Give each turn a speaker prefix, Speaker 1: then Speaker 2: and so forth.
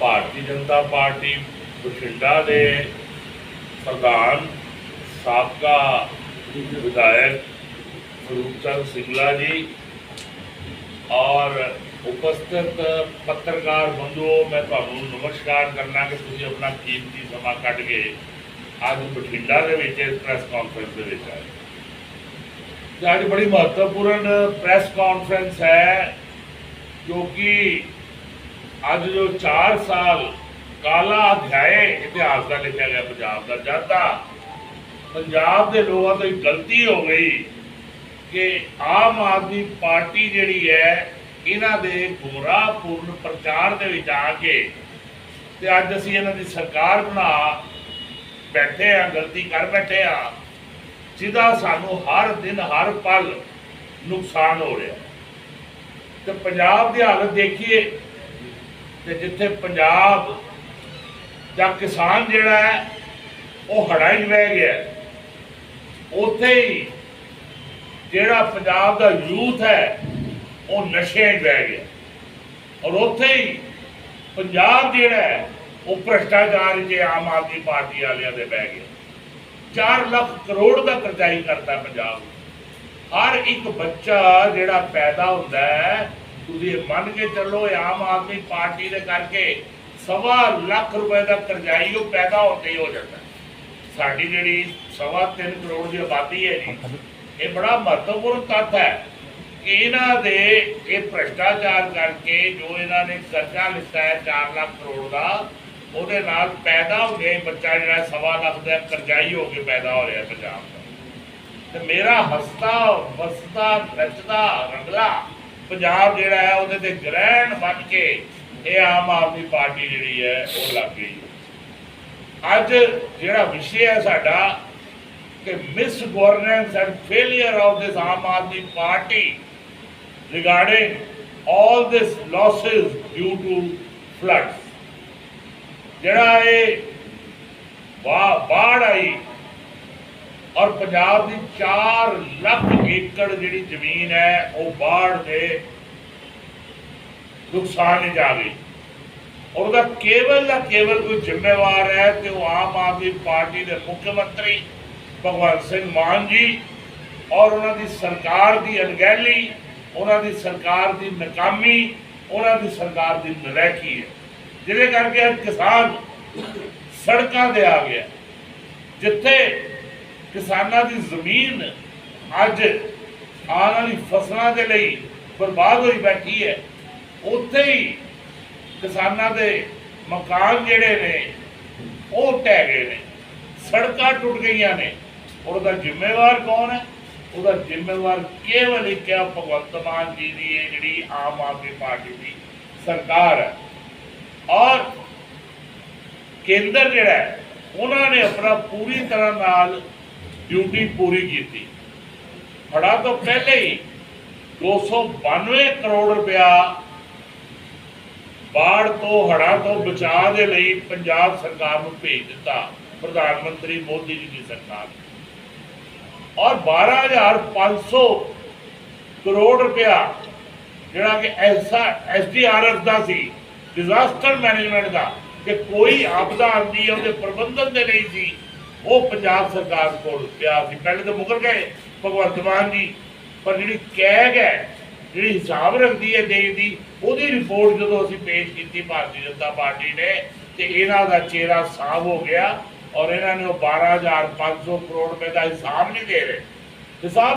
Speaker 1: Bharatiya Janata party, Bathinda ਦੇ ਪ੍ਰਧਾਨ, ਸਾਬਕਾ ਵਿਧਾਇਕ ਸਰੂਪ ਚੰਦ ਸਿੰਗਲਾ ਜੀ ਔਰ ਉਪਸਥਿਤ ਪੱਤਰਕਾਰ ਬੰਧੂਓ, ਮੈਂ ਤੁਹਾਨੂੰ ਨਮਸਕਾਰ ਕਰਨਾ ਕਿ ਤੁਸੀਂ ਆਪਣਾ ਕੀਮਤੀ ਸਮਾਂ ਕੱਢ ਕੇ ਅੱਜ ਬਠਿੰਡਾ ਦੇ ਵਿੱਚ ਇਸ ਪ੍ਰੈਸ ਕਾਨਫਰੰਸ ਦੇ ਵਿੱਚ ਆਏ। ਤੇ ਅੱਜ ਬੜੀ ਮਹੱਤਵਪੂਰਨ ਪ੍ਰੈਸ ਕਾਨਫਰੰਸ ਹੈ ਕਿਉਂਕਿ ਅੱਜ ਜੋ 4 ਸਾਲ ਕਾਲਾ ਅਧਿਆਏ ਇਤਿਹਾਸ ਦਾ ਲਿਖਿਆ ਗਿਆ ਪੰਜਾਬ ਦਾ, ਜਾਂਦਾ ਪੰਜਾਬ ਦੇ ਲੋਕਾਂ ਤੋਂ ਇੱਕ ਗਲਤੀ ਹੋ ਗਈ ਕਿ ਆਮ ਆਦਮੀ ਪਾਰਟੀ ਜਿਹੜੀ ਹੈ, ਇਹਨਾਂ ਦੇ ਗੁੰਮਰਾਹਪੂਰਨ ਪ੍ਰਚਾਰ ਦੇ ਵਿੱਚ ਆ ਕੇ ਤੇ ਅੱਜ ਅਸੀਂ ਇਹਨਾਂ ਦੀ ਸਰਕਾਰ ਬਣਾ ਬੈਠੇ ਆ, ਗਲਤੀ ਕਰ ਬੈਠੇ ਆ, ਜਿਹਦਾ ਸਾਨੂੰ ਹਰ ਦਿਨ ਹਰ ਪਲ ਨੁਕਸਾਨ ਹੋ ਰਿਹਾ। ਤੇ ਪੰਜਾਬ ਦੀ ਹਾਲਤ ਦੇਖੀਏ ਤੇ ਜਿੱਥੇ ਪੰਜਾਬ ਦਾ ਕਿਸਾਨ ਜਿਹੜਾ ਹੈ, ਉਹ ਹੜਾ 'ਚ ਬਹਿ ਗਿਆ ਉੱਥੇ ਹੀ ਜਿਹੜਾ ਪੰਜਾਬ ਦਾ ਯੂਥ ਹੈ, ਉਹ ਨਸ਼ੇ 'ਚ ਬਹਿ ਗਿਆ ਔਰ ਉੱਥੇ ਹੀ ਪੰਜਾਬ ਜਿਹੜਾ ਹੈ, ਉਹ ਭ੍ਰਿਸ਼ਟਾਚਾਰ 'ਚ ਆਮ ਆਦਮੀ ਪਾਰਟੀ ਵਾਲਿਆਂ ਦੇ ਬਹਿ ਗਿਆ 4 ਲੱਖ ਕਰੋੜ ਦਾ ਕਰਜ਼ਾਈ ਕਰਦਾ ਪੰਜਾਬ ਹਰ ਇੱਕ ਬੱਚਾ ਜਿਹੜਾ ਪੈਦਾ ਹੁੰਦਾ ਹੈ ਤੁਸੀਂ ਇਹ ਮੰਨ ਕੇ ਚੱਲੋ ਇਹ ਆਮ ਆਦਮੀ ਪਾਰਟੀ ਦੇ ਕਰਕੇ ਸਵਾ ਲੱਖ ਰੁਪਏ ਦਾ ਕਰਜ਼ਾਈ ਉਹ ਪੈਦਾ ਹੁੰਦੇ ਹੋ ਜਾਂਦਾ। ਸਾਡੀ ਜਿਹੜੀ ਸਵਾ ਤਿੰਨ ਕਰੋੜ ਦੀ ਆਬਾਦੀ ਹੈ ਜੀ, ਇਹ ਬੜਾ ਮਹੱਤਵਪੂਰਨ ਤੱਥ ਹੈ। ਕਿ ਇਹਨਾਂ ਦੇ ਇਹ ਭ੍ਰਸ਼ਟਾਚਾਰ ਕਰਕੇ ਜੋ ਇਹਨਾਂ ਨੇ ਕਰਜ਼ਾ ਲਿੱਤਾ ਹੈ 4 ਲੱਖ ਕਰੋੜ ਦਾ, ਉਹਦੇ ਨਾਲ ਪੈਦਾ ਹੋ ਗਿਆ ਬੱਚਾ ਜਿਹੜਾ ਸਵਾ ਲੱਖ ਦਾ ਕਰਜ਼ਾਈ ਹੋ ਕੇ ਪੈਦਾ ਹੋ ਰਿਹਾ ਪੰਜਾਬ ਦਾ। ਤੇ ਮੇਰਾ ਹਸਤਾ ਵਸਦਾ, ਨੱਚਦਾ, ਰੰਗਲਾ ਪੰਜਾਬ ਜਿਹੜਾ ਹੈ, ਉਹਦੇ ਤੇ ਗ੍ਰਹਿਣ ਬਣ ਕੇ ਇਹ ਆਮ ਆਦਮੀ ਪਾਰਟੀ ਜਿਹੜੀ ਹੈ, ਉਹ ਲੱਗ ਗਈ। ਅੱਜ ਜਿਹੜਾ ਵਿਸ਼ੇ ਹੈ ਸਾਡਾ ਕਿ misgovernance and failure of this Aam Aadmi Party regarding all this losses due to floods ਜਿਹੜਾ ਇਹ ਬਾੜ ਆਈ ਔਰ ਪੰਜਾਬ ਦੀ 4 ਲੱਖ ਏਕੜ ਜਿਹੜੀ ਜ਼ਮੀਨ ਹੈ, ਉਹ ਬਾੜ ਦੇ ਨੁਕਸਾਨ ਵਿੱਚ ਆ ਗਈ ਔਰ ਉਹਦਾ ਕੇਵਲ ਦਾ ਕੇਵਲ ਕੋਈ ਜ਼ਿੰਮੇਵਾਰ ਹੈ ਤੇ ਉਹ ਆਮ ਆਦਮੀ ਪਾਰਟੀ ਦੇ ਮੁੱਖ ਮੰਤਰੀ ਭਗਵੰਤ ਸਿੰਘ ਮਾਨ ਜੀ ਔਰ ਉਹਨਾਂ ਦੀ ਸਰਕਾਰ ਦੀ ਅਣਗਹਿਲੀ, ਉਹਨਾਂ ਦੀ ਸਰਕਾਰ ਦੀ ਨਾਕਾਮੀ, ਉਹਨਾਂ ਦੀ ਸਰਕਾਰ ਦੀ ਨਲਾਇਕੀ ਹੈ। ਜਿਹਦੇ ਕਰਕੇ ਅੱਜ ਕਿਸਾਨ ਸੜਕਾਂ ਤੇ ਆ ਗਿਆ। ਜਿੱਥੇ ਕਿਸਾਨਾਂ ਦੀ ਜ਼ਮੀਨ ਅੱਜ ਆਉਣ ਵਾਲੀ ਫਸਲਾਂ ਦੇ ਲਈ ਬਰਬਾਦ ਹੋਈ ਬੈਠੀ ਹੈ। ਉੱਥੇ ਹੀ ਕਿਸਾਨਾਂ ਦੇ ਮਕਾਨ ਜਿਹੜੇ ਨੇ ਉਹ ਢਹਿ ਗਏ ਨੇ। ਸੜਕਾਂ ਟੁੱਟ ਗਈਆਂ ਨੇ। ਔਰ ਉਹਦਾ ਜ਼ਿੰਮੇਵਾਰ ਕੌਣ ਹੈ? ਉਹਦਾ ਜ਼ਿੰਮੇਵਾਰ ਕੇਵਲ ਇੱਕ ਹੈ ਭਗਵੰਤ ਮਾਨ ਜੀ ਦੀ ਇਹ ਜਿਹੜੀ ਆਮ ਆਦਮੀ ਪਾਰਟੀ ਦੀ ਸਰਕਾਰ ਹੈ। ਔਰ ਕੇਂਦਰ ਜਿਹੜਾ ਹੈ, ਉਹਨਾਂ ਨੇ ਆਪਣਾ ਪੂਰੀ ਤਰ੍ਹਾਂ ਨਾਲ ਡਿਊਟੀ ਪੂਰੀ ਕੀਤੀ। ਹੜਾ ਤੋਂ ਪਹਿਲੇ ਹੀ 292 ਕਰੋੜ ਰੁਪਇਆ ਬਾੜ ਤੋਂ ਹੜਾ ਤੋਂ ਬਚਾਅ ਦੇ ਲਈ ਪੰਜਾਬ ਸਰਕਾਰ ਨੂੰ ਭੇਜ ਦਿੱਤਾ, ਪ੍ਰਧਾਨ ਮੰਤਰੀ ਮੋਦੀ ਜੀ ਦੀ ਸਰਕਾਰ। ਔਰ 12500 ਕਰੋੜ ਰੁਪਇਆ ਜਿਹੜਾ ਕਿ ਐਸਾ ਐਸਡੀਆਰਐਫ ਦਾ ਸੀ ਡਿਜ਼ਾਸਟਰ ਮੈਨੇਜਮੈਂਟ ਦਾ, ਕਿ ਕੋਈ ਆਪਦਾ ਆਉਂਦੀ ਹੈ ਉਹਦੇ ਪ੍ਰਬੰਧਨ ਦੇ ਲਈ ਸੀ ਉਹ ਪੰਜਾਬ ਸਰਕਾਰ ਕੋਲ ਪਿਆ ਸੀ। ਪਹਿਲੇ ਤਾਂ ਮੁਕਰ ਗਏ, ਭਗਵੰਤ ਮਾਨ ਜੀ। ਪਰ ਜਿਹੜੀ ਕੈਗ ਹੈ, ਜਿਹੜੀ ਹਿਸਾਬ ਰੱਖਦੀ ਹੈ ਦੇਸ਼ ਦੀ, ਉਹਦੀ ਰਿਪੋਰਟ ਜਦੋਂ ਅਸੀਂ ਪੇਸ਼ ਕੀਤੀ ਭਾਰਤੀ ਜਨਤਾ ਪਾਰਟੀ ਨੇ, ਤੇ ਇਹਨਾਂ ਦਾ ਚਿਹਰਾ ਸਾਫ਼ ਹੋ ਗਿਆ ਔਰ ਇਹਨਾਂ ਨੇ ਉਹ 12500 ਕਰੋੜ ਰੁਪਏ ਦਾ ਹਿਸਾਬ ਨਹੀਂ ਦੇ ਰਹੇ। ਹਿਸਾਬ